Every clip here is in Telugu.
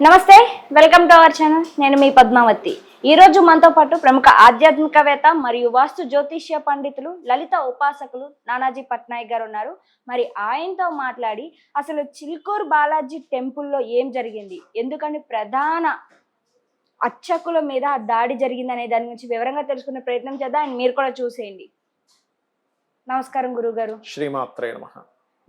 నమస్తే వెల్కమ్ టు అవర్ ఛానల్ నేను మీ పద్మావతి. ఈ రోజు మనతో పాటు ప్రముఖ ఆధ్యాత్మికవేత్త మరియు వాస్తు జ్యోతిష్య పండితులు లలిత ఉపాసకులు నానాజీ పట్నాయక్ గారు ఉన్నారు. మరి ఆయనతో మాట్లాడి అసలు చిల్కూరు బాలాజీ టెంపుల్లో ఏం జరిగింది? ఎందుకని ప్రధాన అర్చకుల మీద దాడి జరిగింది అనే దాని గురించి వివరంగా తెలుసుకునే ప్రయత్నం చేద్దాం. అండ్ మీరు కూడా చూసేయండి. నమస్కారం గురుగారు. శ్రీమాత్రే నమ.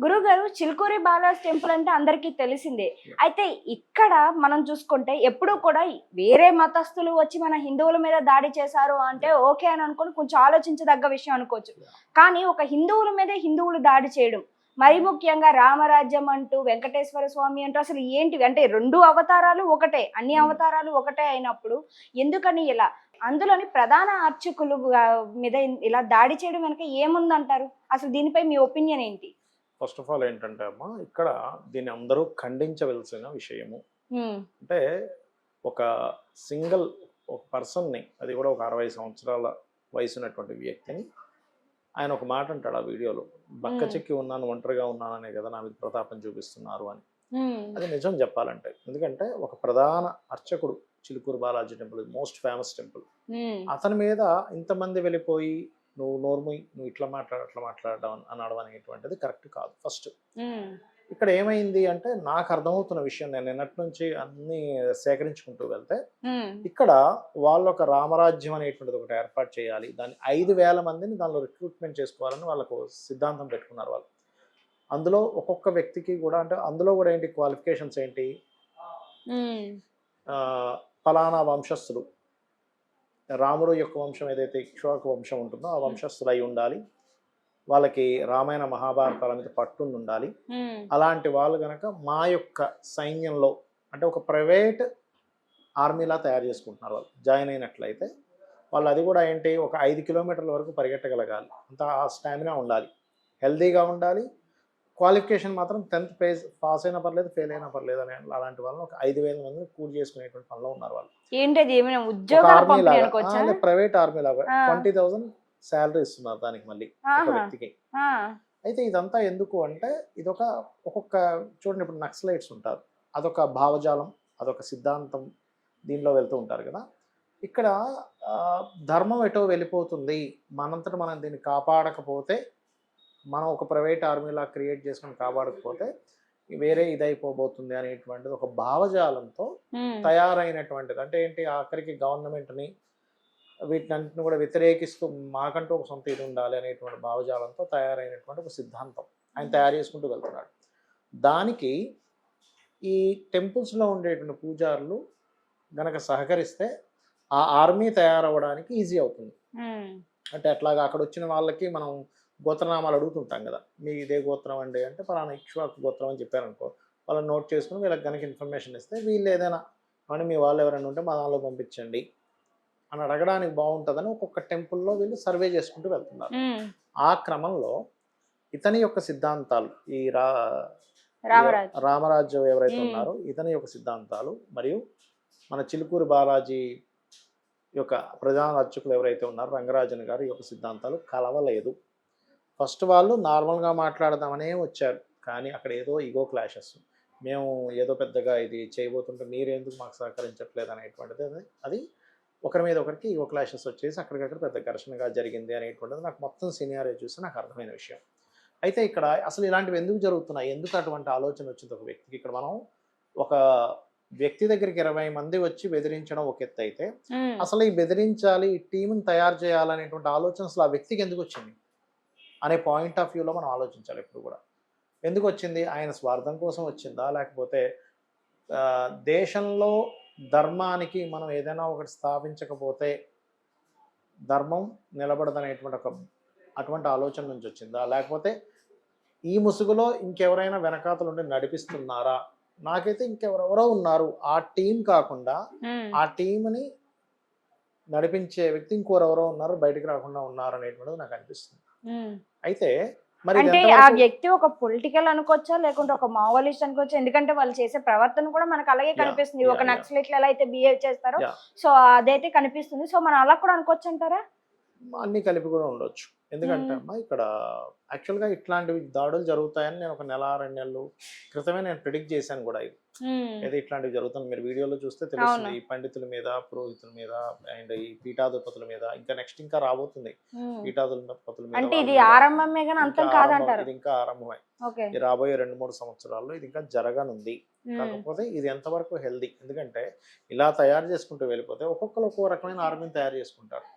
గురుగారు చిలుకూరి బాలాజ్ టెంపుల్ అంటే అందరికీ తెలిసిందే. అయితే ఇక్కడ మనం చూసుకుంటే ఎప్పుడూ కూడా వేరే మతస్థులు వచ్చి మన హిందువుల మీద దాడి చేశారు అంటే ఓకే అని అనుకుని కొంచెం ఆలోచించదగ్గ విషయం అనుకోవచ్చు. కానీ ఒక హిందువుల మీద హిందువులు దాడి చేయడం మరి ముఖ్యంగా రామరాజ్యం అంటూ వెంకటేశ్వర స్వామి అంటూ అసలు ఏంటివి అంటే రెండు అవతారాలు ఒకటే అన్ని అవతారాలు ఒకటే అయినప్పుడు ఎందుకని ఇలా? అందులోని ప్రధాన అర్చకులు మీద ఇలా దాడి చేయడం వెనక ఏముందంటారు? అసలు దీనిపై మీ ఒపీనియన్ ఏంటి? ఫస్ట్ ఆఫ్ ఆల్ ఏంటంటే అమ్మా ఇక్కడ దీన్ని అందరూ ఖండించవలసిన విషయము. అంటే ఒక సింగిల్ ఒక పర్సన్ని అది కూడా ఒక అరవై సంవత్సరాల వయసు ఉన్నటువంటి వ్యక్తిని ఆయన ఒక మాట అంటాడు ఆ వీడియోలో బక్క. చెక్కి ఉన్నాను ఒంటరిగా ఉన్నాననే కదా నా మీద ప్రతాపం చూపిస్తున్నారు అని. అది నిజం చెప్పాలంటే ఎందుకంటే ఒక ప్రధాన అర్చకుడు Chilkur Balaji temple most famous temple. అతని మీద ఇంతమంది వెళ్ళిపోయి నువ్వు నోర్ముయి నువ్వు ఇట్లా మాట్లాడు అట్లా మాట్లాడడం అని అనడం అనేటువంటిది కరెక్ట్ కాదు. ఫస్ట్ ఇక్కడ ఏమైంది అంటే నాకు అర్థమవుతున్న విషయం నేను నిన్నటి నుంచి అన్ని సేకరించుకుంటూ వెళ్తే ఇక్కడ వాళ్ళు ఒక రామరాజ్యం అనేటువంటిది ఒకటి ఏర్పాటు చేయాలి. దాన్ని ఐదు వేల మందిని దానిలో రిక్రూట్మెంట్ చేసుకోవాలని వాళ్ళకు సిద్ధాంతం పెట్టుకున్నారు వాళ్ళు. అందులో ఒక్కొక్క వ్యక్తికి కూడా అంటే అందులో కూడా ఏంటి క్వాలిఫికేషన్స్ ఏంటి? ఫలానా వంశస్థులు. రాముడు యొక్క వంశం ఏదైతే ఇక్ష్వాకు వంశం ఉంటుందో ఆ వంశస్థులు అయి ఉండాలి. వాళ్ళకి రామాయణ మహాభారతాల మీద పట్టుండి ఉండాలి అలాంటి వాళ్ళు గనక మా యొక్క సైన్యంలో అంటే ఒక ప్రైవేట్ ఆర్మీలా తయారు చేసుకుంటున్నారు వాళ్ళు. జాయిన్ అయినట్లయితే వాళ్ళు అది కూడా ఏంటి? ఒక ఐదు కిలోమీటర్ల వరకు పరిగెట్టగలగాలి. అంత ఆ స్టామినా ఉండాలి. హెల్తీగా ఉండాలి. క్వాలిఫికేషన్ మాత్రం టెన్త్ పేజ్ పాస్ అయినా పర్లేదు ఫెయిల్ అయినా పర్లేదు అని అలాంటి వాళ్ళని ఒక ఐదు వేల మందిని కూడి చేసుకునేటువంటి పనిలో ఉన్నారు వాళ్ళు. ఏంటి అది? ఏమైనా ఉద్యోగాల ప్రైవేట్ ఆర్మీ లాగా. ట్వంటీ థౌసండ్ శాలరీ ఇస్తున్నారు దానికి మళ్ళీ ఒక వ్యక్తికి. అయితే ఇదంతా ఎందుకు అంటే ఇదొక ఒక్కొక్క చూడండి ఇప్పుడు నక్సలైట్స్ ఉంటారు. అదొక భావజాలం అదొక సిద్ధాంతం దీనిలో వెళ్తూ ఉంటారు కదా. ఇక్కడ ధర్మం ఎటో వెళ్ళిపోతుంది. మనంతట మనం దీన్ని కాపాడకపోతే మనం ఒక ప్రైవేట్ ఆర్మీలా క్రియేట్ చేసుకొని కాపాడకపోతే వేరే ఇదైపోబోతుంది అనేటువంటిది ఒక భావజాలంతో తయారైనటువంటిది. అంటే ఏంటి? ఆఖరికి గవర్నమెంట్ని వీటినన్నింటిని కూడా వ్యతిరేకిస్తూ మాకంటూ ఒక సొంత ఇది ఉండాలి అనేటువంటి భావజాలంతో తయారైనటువంటి ఒక సిద్ధాంతం ఆయన తయారు చేసుకుంటూ వెళ్తున్నాడు. దానికి ఈ టెంపుల్స్లో ఉండేటువంటి పూజారులు గనక సహకరిస్తే ఆ ఆర్మీ తయారవ్వడానికి ఈజీ అవుతుంది. అంటే అట్లాగా అక్కడ వచ్చిన వాళ్ళకి మనం గోత్రనామాలు అడుగుతుంటాం కదా. మీ ఇదే గోత్రం అండి అంటే పలానా ఇక్ష్వాకు గోత్రం అని చెప్పారనుకో వాళ్ళని నోట్ చేసుకుని వీళ్ళకి కనుక ఇన్ఫర్మేషన్ ఇస్తే వీళ్ళు ఏదైనా అని మీ వాళ్ళు ఎవరైనా ఉంటే మా దానిలో పంపించండి అని అడగడానికి బాగుంటుందని ఒక్కొక్క టెంపుల్లో వీళ్ళు సర్వే చేసుకుంటూ వెళ్తున్నారు. ఆ క్రమంలో ఇతని యొక్క సిద్ధాంతాలు ఈ రా రామరాజు ఎవరైతే. ఉన్నారో ఇతని యొక్క సిద్ధాంతాలు మరియు మన చిలుకూరు బాలాజీ యొక్క ప్రధాన అర్చకులు ఎవరైతే ఉన్నారో రంగరాజన్ గారి యొక్క సిద్ధాంతాలు కలవలేదు. ఫస్ట్ వాళ్ళు నార్మల్గా మాట్లాడదామనే వచ్చారు. కానీ అక్కడ ఏదో ఈగో క్లాషెస్. మేము ఏదో పెద్దగా ఇది చేయబోతుంటే మీరెందుకు మాకు సహకరించట్లేదు అనేటువంటిది అది- అది ఒకరి మీద ఒకరికి ఈగో క్లాషెస్ వచ్చేసి అక్కడికక్కడ పెద్ద ఘర్షణగా జరిగింది అనేటువంటిది నాకు మొత్తం సీనియారిటీ చూస్తే నాకు అర్థమైన విషయం. అయితే ఇక్కడ అసలు ఇలాంటివి ఎందుకు జరుగుతున్నాయి? ఎందుకు అటువంటి ఆలోచన వచ్చింది? ఒక వ్యక్తికి ఇక్కడ మనం ఒక వ్యక్తి దగ్గరికి ఇరవై మంది వచ్చి బెదిరించడం ఒక ఎత్తు అయితే అసలు ఈ బెదిరించాలి ఈ టీంని తయారు చేయాలనేటువంటి ఆలోచన అసలు ఆ వ్యక్తికి ఎందుకు వచ్చింది? అనే పాయింట్ ఆఫ్ వ్యూలో మనం ఆలోచించాలి ఎప్పుడు కూడా. ఎందుకు వచ్చింది? ఆయన స్వార్థం కోసం వచ్చిందా? లేకపోతే దేశంలో ధర్మానికి మనం ఏదైనా ఒకటి స్థాపించకపోతే ధర్మం నిలబడదనేటువంటి ఒక అటువంటి ఆలోచన నుంచి వచ్చిందా? లేకపోతే ఈ ముసుగులో ఇంకెవరైనా వెనకాతలు ఉండి నడిపిస్తున్నారా? నాకైతే ఇంకెవరెవరో ఉన్నారు. ఆ టీం కాకుండా ఆ టీంని నడిపించే వ్యక్తి ఇంకోరెవరో ఉన్నారు బయటికి రాకుండా ఉన్నారు అనేటువంటిది నాకు అనిపిస్తుంది. అయితే ఇది అంటే ఆ వ్యక్తి ఒక పొలిటికల్ అనుకోవచ్చా? లేకుంటే ఒక మావోలిస్ట్ అనుకోవచ్చా? ఎందుకంటే వాళ్ళు చేసే ప్రవర్తన కూడా మనకు అలాగే కనిపిస్తుంది. ఒక. నక్సలైట్లు ఎలా అయితే బిహేవ్ చేస్తారో. సో అదైతే కనిపిస్తుంది. సో మనం అలా కూడా అనుకోవచ్చు అంటారా? అన్ని కలిపి కూడా ఉండొచ్చు. ఎందుకంటే మ్మ్. అమ్మా ఇక్కడ యాక్చువల్గా ఇట్లాంటివి దాడులు జరుగుతాయని నేను ఒక నెల రెండు నెలలు క్రితమే నేను ప్రిడిక్ట్ చేశాను కూడా. ఏదో ఇట్లాంటివి జరుగుతుంది మీరు వీడియోలో చూస్తే తెలుస్తుంది. ఈ పండితుల మీద పురోహితుల మీద అండ్ ఈ పీఠాధిపతుల మీద ఇంకా నెక్స్ట్ ఇంకా రాబోతుంది. పీఠాధిపతుల మీద అంటే ఇది మీద. ఆరంభమే కానీ ఇంకా అంతం ఆరంభం- కాదంటారు ఇది ఇంకా ఆరంభమే. ఈ రాబోయే రెండు మూడు సంవత్సరాల్లో ఇది ఇంకా జరగనుంది. కాకపోతే ఇది ఎంతవరకు హెల్దీ? ఎందుకంటే ఇలా తయారు చేసుకుంటూ వెళ్ళిపోతే ఒక్కొక్కరు ఒక్కో రకమైన ఆర్మీని తయారు చేసుకుంటారు.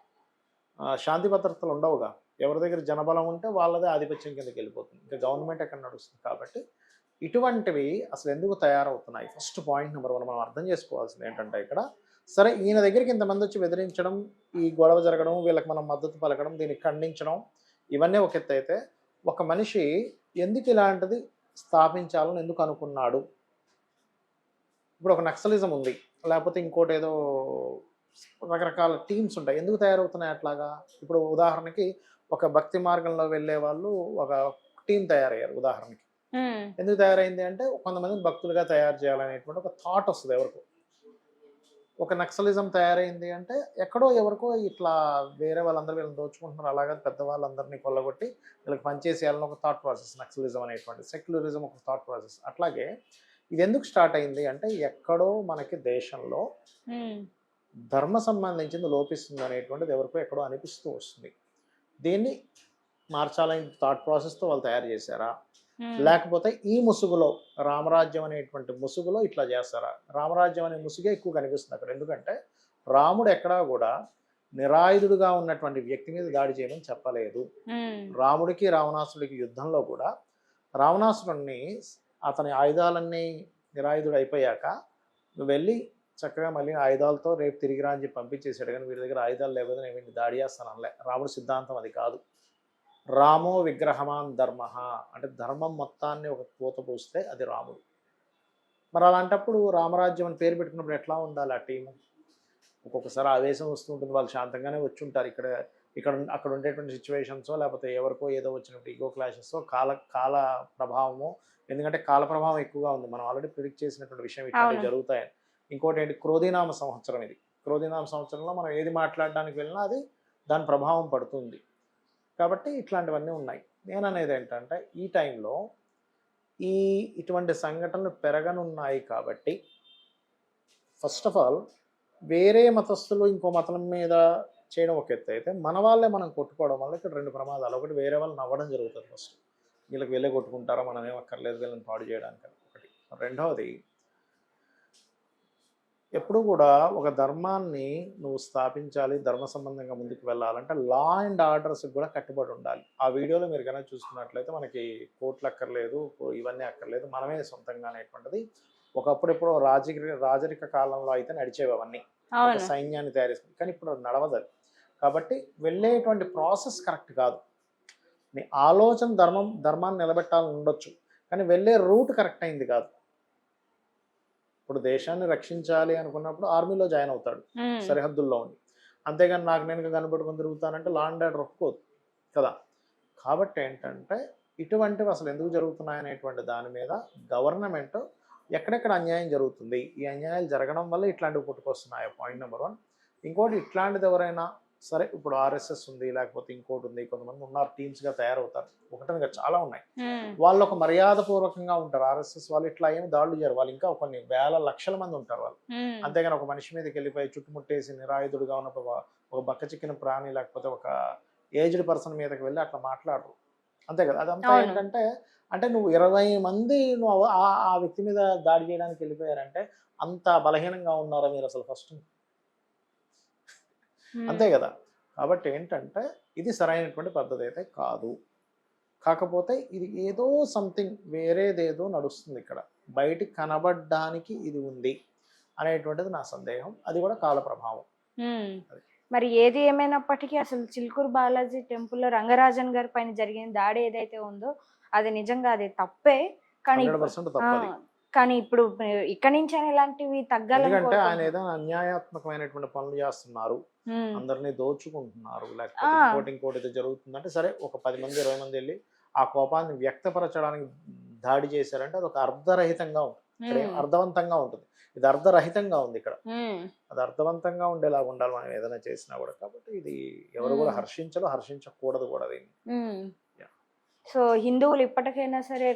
శాంతి భద్రతలు ఉండవుగా. ఎవరి దగ్గర జనబలం ఉంటే వాళ్ళదే ఆధిపత్యం కిందకి వెళ్ళిపోతుంది. ఇంకా గవర్నమెంట్ ఎక్కడ నడుస్తుంది? కాబట్టి ఇటువంటివి అసలు ఎందుకు తయారవుతున్నాయి? ఫస్ట్ పాయింట్ నెంబర్ వన్ మనం అర్థం చేసుకోవాల్సింది ఏంటంటే ఇక్కడ సరే ఈయన దగ్గరికి ఇంతమంది వచ్చి బెదిరించడం ఈ గొడవ జరగడం వీళ్ళకి మనం మద్దతు పలకడం దీన్ని ఖండించడం ఇవన్నీ ఒక ఎత్తు అయితే ఒక మనిషి ఎందుకు ఇలాంటిది స్థాపించాలని ఎందుకు అనుకున్నాడు? ఇప్పుడు ఒక నక్సలిజం ఉంది లేకపోతే ఇంకోటి ఏదో రకరకాల టీమ్స్ ఉంటాయి ఎందుకు తయారవుతున్నాయి అట్లాగా? ఇప్పుడు ఉదాహరణకి ఒక భక్తి మార్గంలో వెళ్ళే వాళ్ళు ఒక టీం తయారయ్యారు ఉదాహరణకి. ఎందుకు తయారైంది అంటే కొంతమంది భక్తులుగా తయారు చేయాలనేటువంటి ఒక థాట్ వస్తుంది ఎవరికో. ఒక నక్సలిజం తయారైంది అంటే ఎక్కడో ఎవరికో ఇట్లా వేరే వాళ్ళందరూ వీళ్ళని దోచుకుంటున్నారు అలాగే పెద్దవాళ్ళందరినీ కొల్లగొట్టి వీళ్ళకి పనిచేసేయాలని ఒక థాట్ ప్రాసెస్ నక్సలిజం అనేటువంటి సెక్యులరిజం ఒక థాట్ ప్రాసెస్ అట్లాగే ఇది ఎందుకు స్టార్ట్ అయింది అంటే ఎక్కడో మనకి దేశంలో ధర్మ సంబంధించింది లోపిస్తుంది అనేటువంటిది ఎవరికో ఎక్కడో అనిపిస్తూ వస్తుంది. దీన్ని మార్చాలని థాట్ ప్రాసెస్తో వాళ్ళు తయారు చేశారా? లేకపోతే ఈ ముసుగులో రామరాజ్యం అనేటువంటి ముసుగులో ఇట్లా చేస్తారా? రామరాజ్యం అనే ముసుగే ఎక్కువ కనిపిస్తుంది అక్కడ. ఎందుకంటే రాముడు ఎక్కడా కూడా నిరాయుధుడుగా ఉన్నటువంటి వ్యక్తి మీద దాడి చేయమని చెప్పలేదు. రాముడికి రావణాసుడికి యుద్ధంలో కూడా రావణాసురుణ్ణి అతని ఆయుధాలన్నీ నిరాయుధుడు అయిపోయాక నువ్వు వెళ్ళి చక్కగా మళ్ళీ ఆయుధాలతో రేపు తిరిగి రా అని చెప్పి పంపించేశాడు. కానీ వీరి దగ్గర ఆయుధాలు లేకపోతే నేను దాడి చేస్తాను అనలే రాముడి సిద్ధాంతం అది కాదు. రామో విగ్రహమాన్ ధర్మ అంటే ధర్మం మొత్తాన్ని ఒక పూత పూస్తే అది రాముడు. మరి అలాంటప్పుడు రామరాజ్యం అని పేరు పెట్టుకున్నప్పుడు ఎట్లా ఉండాలి ఆ టీము? ఒక్కొక్కసారి ఆవేశం వస్తూ ఉంటుంది వాళ్ళు శాంతంగానే వచ్చి ఉంటారు ఇక్కడ ఇక్కడ అక్కడ ఉండేటువంటి సిచ్యువేషన్స్ లేకపోతే ఎవరికో ఏదో వచ్చినప్పుడు ఈగో క్లాషెస్ కాల కాల ప్రభావము ఎందుకంటే కాల ప్రభావం ఎక్కువగా ఉంది. మనం ఆల్రెడీ ప్రిడిక్ట్ చేసినటువంటి విషయం ఇట్లాంటివి అవును. జరుగుతాయని. ఇంకోటి ఏంటి? క్రోధినామ సంవత్సరం ఇది. క్రోధినామ సంవత్సరంలో మనం ఏది మాట్లాడడానికి వెళ్ళినా అది దాని ప్రభావం పడుతుంది. కాబట్టి ఇట్లాంటివన్నీ ఉన్నాయి. నేను అనేది ఏంటంటే ఈ టైంలో ఈ ఇటువంటి సంఘటనలు పెరగనున్నాయి కాబట్టి ఫస్ట్ ఆఫ్ ఆల్ వేరే మతస్థులు ఇంకో మతం మీద చేయడం ఒక ఎత్తు. అయితే మన వాళ్ళే మనం కొట్టుకోవడం వల్ల ఇక్కడ రెండు ప్రమాదాలు. ఒకటి వేరే వాళ్ళు నవ్వడం జరుగుతుంది ఫస్ట్. వీళ్ళకి వెళ్ళే కొట్టుకుంటారా? మనం ఏం అక్కర్లేదు వీళ్ళని పాడు చేయడానికి ఒకటి. రెండవది ఎప్పుడు కూడా ఒక ధర్మాన్ని నువ్వు స్థాపించాలి ధర్మ సంబంధంగా ముందుకు వెళ్ళాలంటే లా అండ్ ఆర్డర్స్ కూడా కట్టుబడి ఉండాలి. ఆ వీడియోలో మీరు కనుక చూసుకున్నట్లయితే మనకి కోర్టులు అక్కర్లేదు ఇవన్నీ అక్కర్లేదు మనమే సొంతంగా అనేటువంటిది. ఒకప్పుడు ఎప్పుడో రాజకీయ రాజరిక కాలంలో అయితే నడిచేవి అవన్నీ. సైన్యాన్ని తయారు చేసుకుని కానీ ఇప్పుడు అది నడవదు. కాబట్టి వెళ్ళేటువంటి ప్రాసెస్ కరెక్ట్ కాదు. నీ ఆలోచన ధర్మం ధర్మాన్ని నిలబెట్టాలని ఉండొచ్చు. కానీ వెళ్ళే రూట్ కరెక్ట్ అయింది కాదు. ఇప్పుడు దేశాన్ని రక్షించాలి అనుకున్నప్పుడు ఆర్మీలో జాయిన్ అవుతాడు సరిహద్దుల్లో ఉండి అంతేగాని నాకు నేను కనబెట్టుకుని తిరుగుతానంటే లా అండ్ ఆర్డర్ ఒప్పుకోదు కదా? కాబట్టి ఏంటంటే ఇటువంటివి అసలు ఎందుకు జరుగుతున్నాయి అనేటువంటి దాని మీద గవర్నమెంట్ ఎక్కడెక్కడ అన్యాయం జరుగుతుంది? ఈ అన్యాయాలు జరగడం వల్ల ఇట్లాంటివి పుట్టుకొస్తున్నాయి? పాయింట్ నెంబర్ వన్ ఇంకోటి ఇట్లాంటిది ఎవరైనా సరే ఇప్పుడు ఆర్ఎస్ఎస్ ఉంది లేకపోతే ఇంకోటి ఉంది కొంతమంది ఉన్నారు టీమ్స్గా తయారవుతారు. ఒకటనగా చాలా ఉన్నాయి. వాళ్ళు ఒక మర్యాద పూర్వకంగా ఉంటారు. ఆర్ఎస్ఎస్ వాళ్ళు ఇట్లా ఏమి దాడులు చేయరు. వాళ్ళు ఇంకా కొన్ని వేల లక్షల మంది ఉంటారు వాళ్ళు. అంతేగాని ఒక మనిషి మీదకి వెళ్ళిపోయి చుట్టుముట్టేసి నిరాయుధుడుగా ఉన్న ఒక- ఒక బక్క చిక్కిన ప్రాణి లేకపోతే ఒక ఏజ్డ్ పర్సన్ మీదకి వెళ్ళి అట్లా మాట్లాడరు. అంతే కదా? అదంతా. ఏంటంటే అంటే నువ్వు ఇరవై మంది నువ్వు ఆ ఆ వ్యక్తి మీద దాడి చేయడానికి వెళ్ళిపోయారంటే అంత బలహీనంగా ఉన్నారా మీరు అసలు ఫస్ట్? అంతే కదా. కాబట్టి ఏంటంటే ఇది సరైనటువంటి పద్ధతి అయితే కాదు. కాకపోతే ఇది ఏదో సంథింగ్ వేరేదేదో నడుస్తుంది ఇక్కడ. బయటికి కనబడడానికి ఇది ఉంది అనేటువంటిది నా సందేహం. అది కూడా కాల ప్రభావం. మరి ఏది ఏమైనప్పటికీ అసలు చిలుకూరు బాలాజీ టెంపుల్లో రంగరాజన్ గారి పైన జరిగిన దాడి ఏదైతే ఉందో అది నిజంగా అది తప్పే. కానీ కానీ ఇప్పుడు ఇక్కడి నుంచి ఇలాంటివి తగ్గాలని ఎందుకంటే ఆయన. ఏదైనా అన్యాయాత్మకమైనటువంటి పనులు చేస్తున్నారు అందరినీ దోచుకుంటున్నారు లేకపోతే. ఇంకోటి ఇంకోటి ఏదో జరుగుతుందంటే సరే ఒక పది మంది ఇరవై మంది వెళ్ళి ఆ కోపాన్ని వ్యక్తపరచడానికి దాడి చేశారంటే అది ఒక అర్ధరహితంగా ఉంటుంది. అర్థవంతంగా ఉంటుంది ఇది అర్థరహితంగా ఉంది ఇక్కడ. అది అర్థవంతంగా ఉండేలాగా ఉండాలి మనం ఏదైనా చేసినా కూడా కాబట్టి ఇది ఎవరు కూడా మ్మ్. హర్షించరు హర్షించకూడదు కూడా దీన్ని. సో హిందువులు ఇప్పటికైనా సరే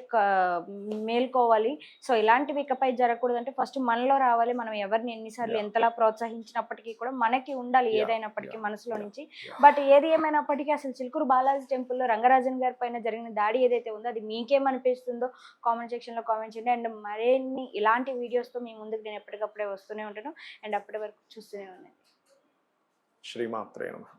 మేల్కోవాలి సో ఇలాంటివి ఇకపై జరగకూడదు అంటే ఫస్ట్ మనలో రావాలి మనం ఎవరిని ఎన్నిసార్లు. ఎంతలా ప్రోత్సహించినప్పటికీ కూడా మనకి ఉండాలి. ఏదైనప్పటికీ. మనసులో. నుంచి. బట్ ఏది ఏమైనప్పటికీ అసలు చిలుకూరు బాలాజీ టెంపుల్లో రంగరాజన్ గారి పైన జరిగిన దాడి ఏదైతే ఉందో అది మీకేమనిపిస్తుందో కామెంట్ సెక్షన్లో కామెంట్ చేయండి అండ్ మరిన్ని ఇలాంటి వీడియోస్తో మీ ముందుకు నేను ఎప్పటికప్పుడే వస్తూనే ఉంటాను అండ్ అప్పటి వరకు చూస్తూనే ఉన్నాను శ్రీమాత్రే నమః